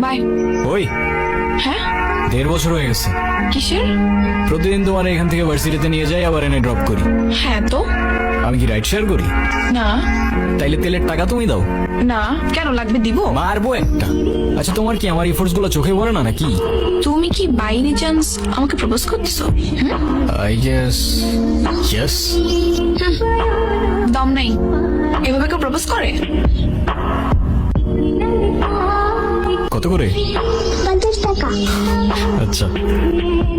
By ওই। হ্যাঁ? দেড় বছর হয়ে গেছে। কিসের? প্রতিদিন তোমার এখান থেকে ভার্সিটিতে নিয়ে যাই আবার এনে ড্রপ করি। হ্যাঁ তো। আমি কি রাইড শেয়ার করি? না। তাইলে তেলের টাকা তুমি দাও। না। কেন লাগবে দিব? মারবো একটা। আচ্ছা তোমার কি আমার এফোর্টসগুলো চোখে পড়ে না নাকি? তুমি কি বাইরে চান্স আমাকে প্রপোজ করতেছো? আই গেস ইয়েস দম নাই। এভাবে কেউ প্রপোজ করে? কত করে? পঞ্চাশ টাকা। আচ্ছা।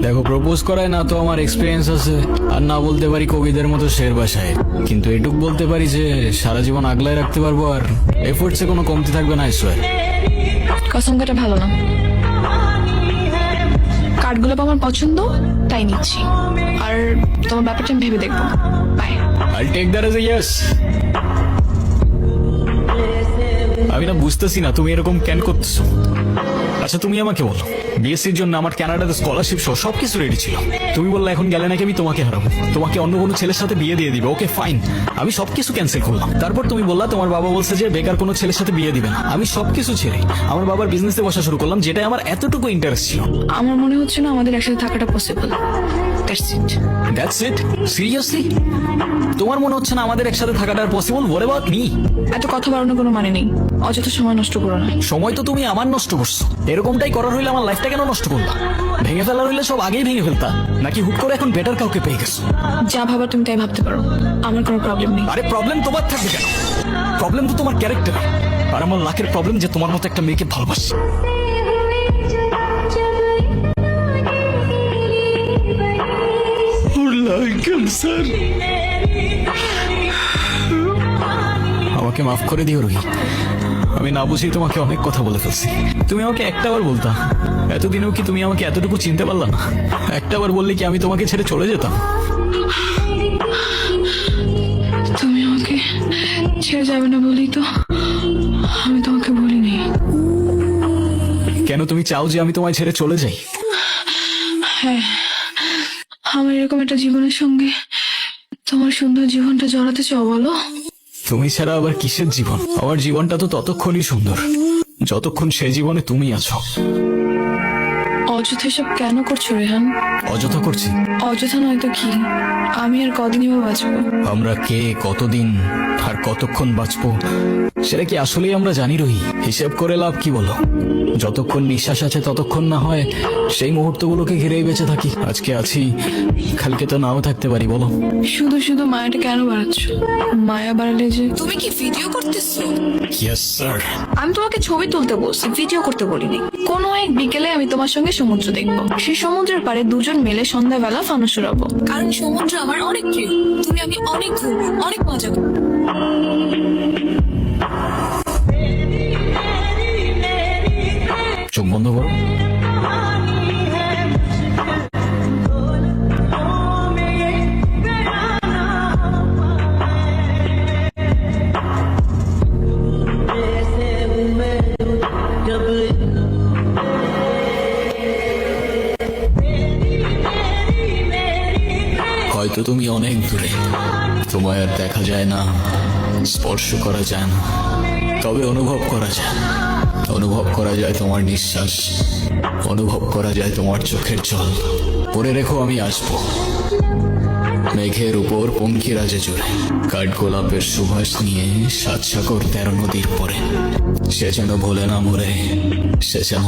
দেখো প্রপোজ করায় না তো আমার এক্সপিরিয়েন্স আছে। আর না বলতে পারি কবিদের মতো শের বাসায়। কিন্তু এটুক বলতে পারি যে সারা জীবন আগলায় রাখতে পারব আর এফোর্টসে কোনো কমতি থাকবে না ঈশ্বর কসম কাটা ভালো না। কার্ডগুলো আমার পছন্দ তাই নিচ্ছি। আর তোমার ব্যাপারটা আমি ভেবে দেখব। By I take that as a yes আমি না বুঝতেছি না, তুমি এরকম কেন করতেছো? আচ্ছা তুমি আমাকে বলো বিএসসির জন্য আমার কানাডাতে স্কলারশিপ সহ সবকিছু রেডি ছিল। তুমি বললে এখন গেলে নাকি আমি তোমাকে হারাবো। তোমাকে অন্য কোনো ছেলের সাথে বিয়ে দিয়ে দিবে ওকে ফাইন আমি সবকিছু ক্যান্সেল করলাম। তারপর তুমি বললা, তোমার বাবা বলছে যে বেকার কোনো ছেলের সাথে বিয়ে দিবে না। আমি সবকিছু ছেড়ে আমার বাবার বিজনেসে বসা শুরু করলাম যেটা আমার এতটুকু ইন্টারেস্ট ছিল। আমার মনে হচ্ছে না আমাদের একসাথে থাকাটা possible that's it that's it seriously তোমার মনে হচ্ছে না আমাদের একসাথে থাকাটা পসিবল ওয়ার অ্যাবাউট মি এত কথা বাড়ানোর কোনো মানে নেই। অযথা সময় নষ্ট করো না। সময় তো তুমি আমার নষ্ট করছ। এরকমটাই করার হইলে আমার লাইফটা কেন নষ্ট করলা? ভেঙে ফেলার হইলে সব আগেই ভেঙে ফেলতা। নাকি হুট করে এখন বেটার কাউকে পেয়ে গেছো? যা ভাবার তুমি তাই ভাবতে পারো। আমার কোনো প্রবলেম নেই। আরে প্রবলেম তোমার থাকবে কেন? প্রবলেম তো তোমার ক্যারেক্টার আর আমার লাখের প্রবলেম যে তোমার মতো একটা মেয়েকে ভালোবাসি। আমাকে মাফ করে দিও রুহি। আমি না বুঝি তোমাকে অনেক কথা বলে ফেলছি। তুমি আমাকে একটাবার বলতা। এতদিনেও কি তুমি আমাকে এতটুকু চিনতে পারলা না? একটাবার বললে কি আমি তোমাকে ছেড়ে চলে যেতাম? তুমি আমাকে ছেড়ে যাবে না বলেই তো আমি তোমাকে বলিনি। কেন তুমি চাও যে আমি তোমায় ছেড়ে চলে যাই? হ্যাঁ আমার এরকম একটা জীবনের সঙ্গে তোমার সুন্দর জীবনটা জড়াতে চাও বলো? তুমি ছাড়া আবার কিসের জীবন? আমার জীবনটা তো ততক্ষণই সুন্দর। যতক্ষণ সে জীবনে তুমি আছো। অযথা সব কেন করছ রেহান? অযথা করছি। অযথা নয়তো কি? আমি আর কদিনই বা বাঁচবো? আমরা কে কতদিন আর কতক্ষণ বাঁচবো? সেটা কি আসলেই আমরা জানি রহি? হিসেব করে লাভ কি বলো? যতক্ষণ নিঃশ্বাস আছে ততক্ষণ না হয় সেই মুহূর্তগুলোকে ঘিরেই বেঁচে থাকি। আজকে আছি কালকে তো নাও থাকতে পারি বলো। শুধু শুধু মায়াটা কেন বাড়াচ্ছ? মায়া বাড়ালে যে তুমি কি ভিডিও করতেছো? ইয়েস স্যার আমি তোমাকে ছবি তুলতে বলছি ভিডিও করতে বলিনি। কোনো এক বিকেলে আমি তোমার সঙ্গে সমুদ্র দেখব। সেই সমুদ্রের পাড়ে দুজন মিলে সন্ধ্যাবেলা ফানুস উড়াবো। কারণ সমুদ্র আমার অনেক প্রিয়। তুমি আমি অনেক ঘুরবো অনেক মজা করব। হয়তো তুমি অনেক দূরে। তোমায় আর দেখা যায় না, স্পর্শ করা যায় না। তবে অনুভব করা যায়। অনুভব করা যায় তোমার নিঃশ্বাস। অনুভব করা যায় তোমার চোখের জল। পরে রেখো আমি আসব। মেঘের উপর পঙ্খিরাজে জুড়ে। কাঠ গোলাপের সুবাস নিয়ে সাত সাগর তেরো নদীর পরে। সে যেন ভোলে না মরে। সে যেন